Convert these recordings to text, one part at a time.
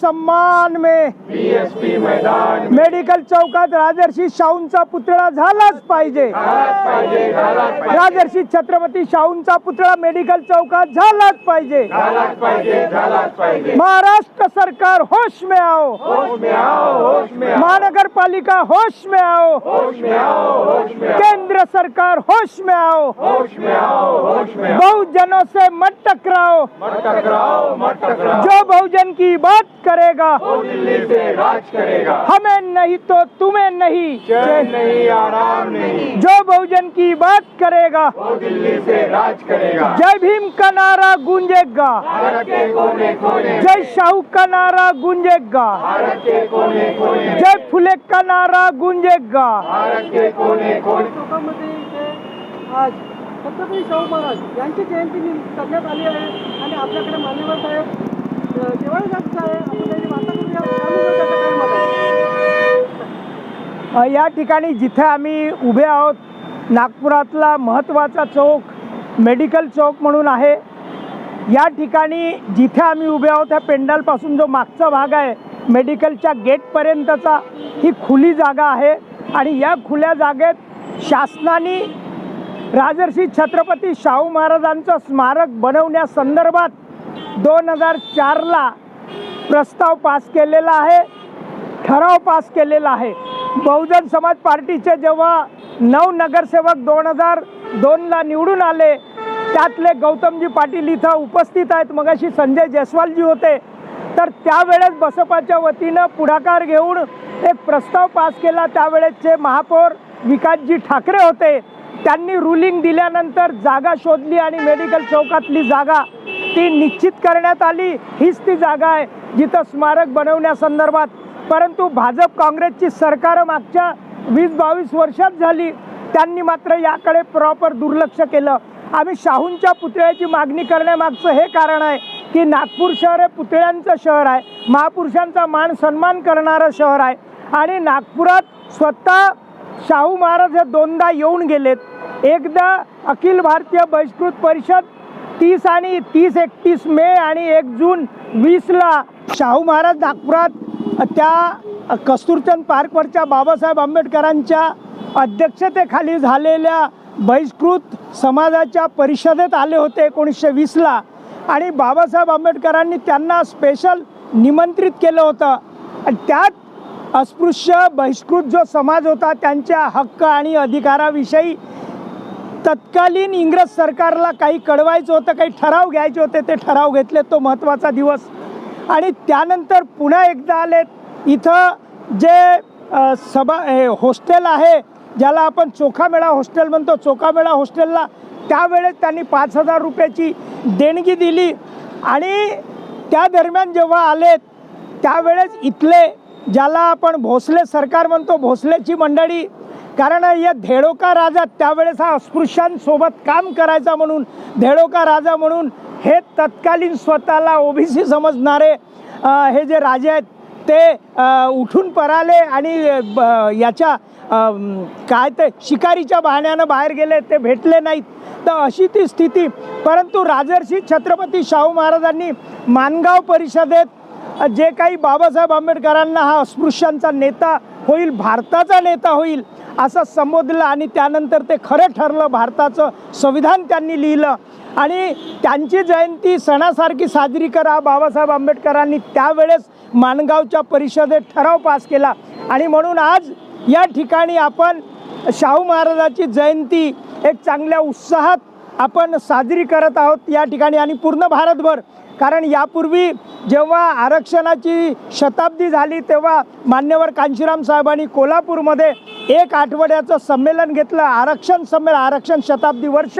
सम्मान में बीएसपी मैदान मेडिकल चौकात राजर्षी शाहूंचा पुतळा झालाच पाहिजे. राजर्षी छत्रपती शाहूंचा पुतळा मेडिकल चौकात झालाच पाहिजे. महाराष्ट्र सरकार होश में आओ. होश होश में आओ. केंद्र सरकार होश होश में आओ. बहुजनों से मत टकराओ. मत टकराओ मत टकराओ। जो बहुजन की बात करेगा वो दिल्ली से राज करेगा। हमें नहीं तो तुम्हें नहीं। चैन नहीं आराम नहीं। जो बहुजन की बात करेगा वो दिल्ली से राज करेगा। जय भीम का नारा गूंजेगा। भारत के कोने कोने। जय शाहू का नारा गूंजेगा। भारत के कोने कोने। जय फुले का नारा गूंजेगा। भारत के कोने कोने। चौकामध्ये इथे आज छत्रपती शाहू महाराज यांची जयंती नि- करण्यात आली आहे. आणि आपल्याकडे मान्यवर साहेब अ, जास्त आहे. आपण त्यांची वार्ता या ठिकाणी जिथे आम्ही उभे आहोत नागपुरातला महत्त्वाचा चौक मेडिकल चौक म्हणून आहे. या ठिकाणी जिथे आम्ही उभे आहोत त्या पेंडलपासून जो मागचा भाग आहे मेडिकलच्या गेटपर्यंतचा ही खुली जागा आहे. आणि या खुल्या जागेत शासनाने राजर्षी छत्रपती शाहू महाराजांचं स्मारक बनवण्यासंदर्भात दोन हजार चारला प्रस्ताव पास केलेला आहे ठराव पास केलेला आहे. बहुजन समाज पार्टीचे जेव्हा नऊ नगरसेवक दोन हजार दोनला निवडून आले त्यातले गौतमजी पाटील इथं उपस्थित आहेत. मगाशी संजय जयस्वालजी होते. तर त्यावेळेस बसपाच्या वतीनं पुढाकार घेऊन एक प्रस्ताव पास केला. त्यावेळेसचे महापौर विकासजी ठाकरे होते. त्यांनी रुलिंग दिल्यानंतर जागा शोधली आणि मेडिकल चौकातली जागा ती निश्चित करण्यात आली. हीच ती जागा आहे जिथं स्मारक बनवण्यासंदर्भात. परंतु भाजप काँग्रेसची सरकारं मागच्या वीस बावीस वर्षात झाली. त्यांनी मात्र याकडे प्रॉपर दुर्लक्ष केलं. आम्ही शाहूंच्या पुतळ्याची मागणी करण्यामागचं हे कारण आहे की नागपूर शहर हे पुतळ्यांचं शहर आहे. महापुरुषांचा मान सन्मान करणारं शहर आहे. आणि नागपुरात स्वतः शाहू महाराज हे दोनदा येऊन गेलेत. एकदा अखिल भारतीय बहिष्कृत परिषद तीस आणि तीस एकतीस मे आणि एक जून वीसला शाहू महाराज नागपुरात त्या कस्तुरचंद पार्कवरच्या बाबासाहेब आंबेडकरांच्या अध्यक्षतेखाली झालेल्या बहिष्कृत समाजाच्या परिषदेत आले होते एकोणीसशे वीसला. आणि बाबासाहेब आंबेडकरांनी त्यांना स्पेशल निमंत्रित केलं होतं. आणि त्यात अस्पृश्य बहिष्कृत जो समाज होता त्यांच्या हक्क आणि अधिकाराविषयी तत्कालीन इंग्रज सरकारला काही कळवायचं होतं काही ठराव घ्यायचे होते ते ठराव घेतले. तो महत्त्वाचा दिवस. आणि त्यानंतर पुन्हा एकदा आलेत. इथं जे सभा हे हॉस्टेल आहे ज्याला आपण चोखामेळा हॉस्टेल म्हणतो. चोखामेळा हॉस्टेलला त्यावेळेस त्यांनी पाच हजार रुपयाची देणगी दिली. आणि त्या दरम्यान जेव्हा आलेत त्यावेळेस इथले ज्याला आपण भोसले सरकार म्हणतो भोसलेची मंडळी कारण या धेडोका राजा त्यावेळेस हा अस्पृश्यांसोबत काम करायचा म्हणून धेडोका राजा म्हणून हे तत्कालीन स्वतःला ओबीसी समजणारे हे जे राजे आहेत ते उठून पराले आणि ब- याच्या काय ते शिकारीच्या बहाण्यानं बाहेर गेले ते भेटले नाहीत. तर अशी ती स्थिती. परंतु राजर्षी छत्रपती शाहू महाराजांनी मानगाव परिषदेत जे काही बाबासाहेब आंबेडकरांना हा अस्पृश्यांचा नेता होईल भारताचा नेता होईल असं संबोधलं आणि त्यानंतर ते खरं ठरलं भारताचं संविधान त्यांनी लिहिलं. आणि त्यांची जयंती सणासारखी साजरी करा बाबासाहेब आंबेडकरांनी त्यावेळेस माणगावच्या परिषदेत ठराव पास केला. आणि म्हणून आज या ठिकाणी आपण शाहू महाराजाची जयंती एक चांगल्या उत्साहात आपण साजरी करत आहोत या ठिकाणी आणि पूर्ण भारतभर कारण यापूर्वी जेव्हा आरक्षणाची शताब्दी झाली तेव्हा मान्यवर कांशीराम साहेबांनी कोल्हापूरमध्ये एक आठवड्याचं संमेलन घेतलं आरक्षण संमेलन आरक्षण शताब्दी वर्ष.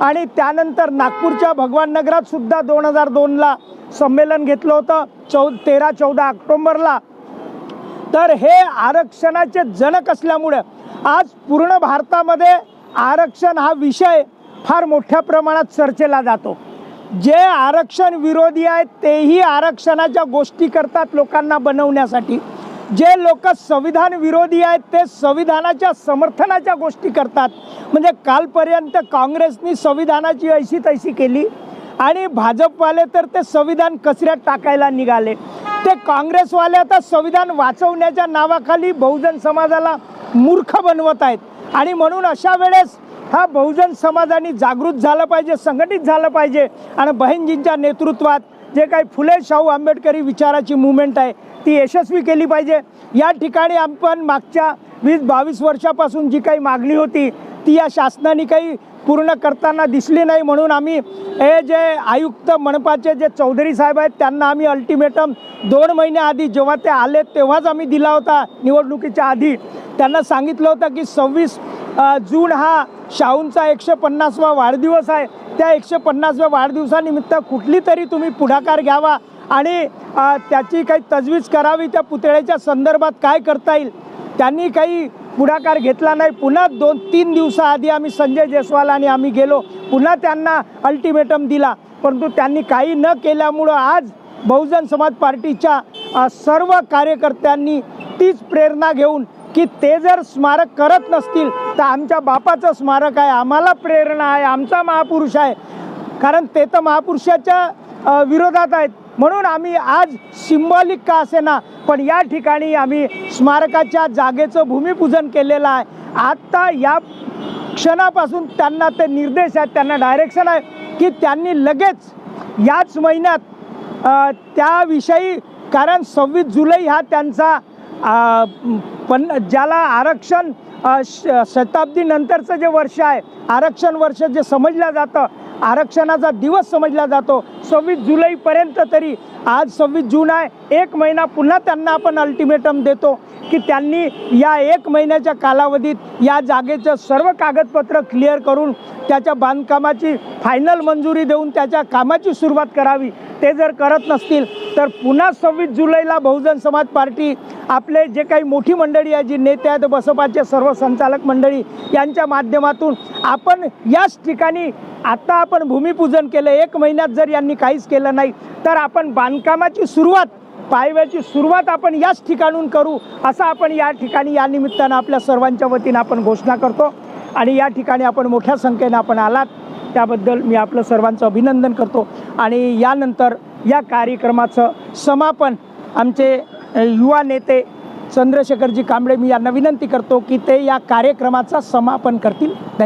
आणि त्यानंतर नागपूरच्या भगवान नगरात सुद्धा दोन हजार दोनला संमेलन घेतलं होतं चौ तेरा चौदा ऑक्टोंबरला. तर हे आरक्षणाचे जनक असल्यामुळं आज पूर्ण भारतामध्ये आरक्षण हा विषय फार मोठ्या प्रमाणात चर्चेला जातो. जे आरक्षण विरोधी आहेत तेही आरक्षणाच्या गोष्टी करतात लोकांना बनवण्यासाठी. जे लोक संविधान विरोधी आहेत ते संविधानाच्या समर्थनाच्या गोष्टी करतात. म्हणजे कालपर्यंत काँग्रेसनी संविधानाची ऐशी तैशी केली आणि भाजपवाले तर ते संविधान कचऱ्यात टाकायला निघाले. ते काँग्रेसवाले आता संविधान वाचवण्याच्या नावाखाली बहुजन समाजाला मूर्ख बनवत आहेत. आणि म्हणून अशा वेळेस हा बहुजन समाजाने जागृत झालं पाहिजे संघटित झालं पाहिजे. आणि बहिणजींच्या नेतृत्वात जे काही फुले शाहू आंबेडकरी विचाराची मुवमेंट आहे ती यशस्वी केली पाहिजे. या ठिकाणी आपण मागच्या वीस बावीस वर्षापासून जी काही मागणी होती ती या शासनाने काही पूर्ण करताना दिसली नाही म्हणून आम्ही हे जे आयुक्त मनपाचे जे चौधरी साहेब आहेत त्यांना आम्ही अल्टिमेटम दोन महिन्याआधी जेव्हा ते आले तेव्हाच आम्ही दिला होता निवडणुकीच्या आधी. त्यांना सांगितलं होतं की सव्वीस जून हा शाहूंचा एकशे पन्नासवा वाढदिवस आहे. त्या एकशे पन्नासव्या वाढदिवसानिमित्त कुठली तरी तुम्ही पुढाकार घ्यावा आणि त्याची काही तजवीज करावी त्या पुतळ्याच्या संदर्भात काय करता येईल? त्यांनी काही पुढाकार घेतला नाही. पुन्हा दोन तीन दिवसाआधी आम्ही संजय जयस्वाल आणि आम्ही गेलो. पुन्हा त्यांना अल्टिमेटम दिला. परंतु त्यांनी काही न केल्यामुळं आज बहुजन समाज पार्टीच्या सर्व कार्यकर्त्यांनी तीच प्रेरणा घेऊन की ते जर स्मारक करत नसतील तर आमच्या बापाचं स्मारक आहे आम्हाला प्रेरणा आहे आमचा महापुरुष आहे. कारण ते तर महापुरुषाच्या विरोधात आहेत. म्हणून आम्ही आज सिंबॉलिक का असेना पण या ठिकाणी आम्ही स्मारकाच्या जागेचं भूमिपूजन केलेलं आहे. आत्ता या क्षणापासून त्यांना ते निर्देश आहेत त्यांना डायरेक्शन आहे की त्यांनी लगेच याच महिन्यात त्याविषयी कारण सव्वीस जुलै हा त्यांचा पण ज्याला आरक्षण शताब्दीनंतरचं श- जे वर्ष आहे आरक्षण वर्ष जे समजलं जातं आरक्षणाचा दिवस समजला जातो सव्वीस जुलैपर्यंत तरी आज सव्वीस जून आहे एक महिना पुन्हा त्यांना आपण अल्टिमेटम देतो. की त्यांनी या एक महिन्याच्या कालावधीत या जागेचं सर्व कागदपत्र क्लिअर करून त्याच्या बांधकामाची फायनल मंजुरी देऊन त्याच्या कामाची सुरुवात करावी. ते जर करत नसतील तर पुन्हा सव्वीस जुलैला बहुजन समाज पार्टी आपले जे काही मोठी मंडळी आहे जी नेते आहेत बसपाचे सर्व संचालक मंडळी यांच्या माध्यमातून आपण याच ठिकाणी आत्ता आपण भूमिपूजन केलं एक महिन्यात जर यांनी काहीच केलं नाही तर आपण बांधकामाची सुरुवात पायव्याची सुरुवात आपण याच ठिकाणून करू असं आपण या ठिकाणी या निमित्तानं आपल्या सर्वांच्या वतीनं आपण घोषणा करतो. आणि या ठिकाणी आपण मोठ्या संख्येनं आपण आलात. त्याबद्दल मी आपलं सर्वांचं अभिनंदन करतो. आणि यानंतर या कार्यक्रमाचं समापन आमचे युवा नेते चंद्रशेखरजी कांबळे मी यांना विनंती करतो की ते या कार्यक्रमाचं समापन करतील.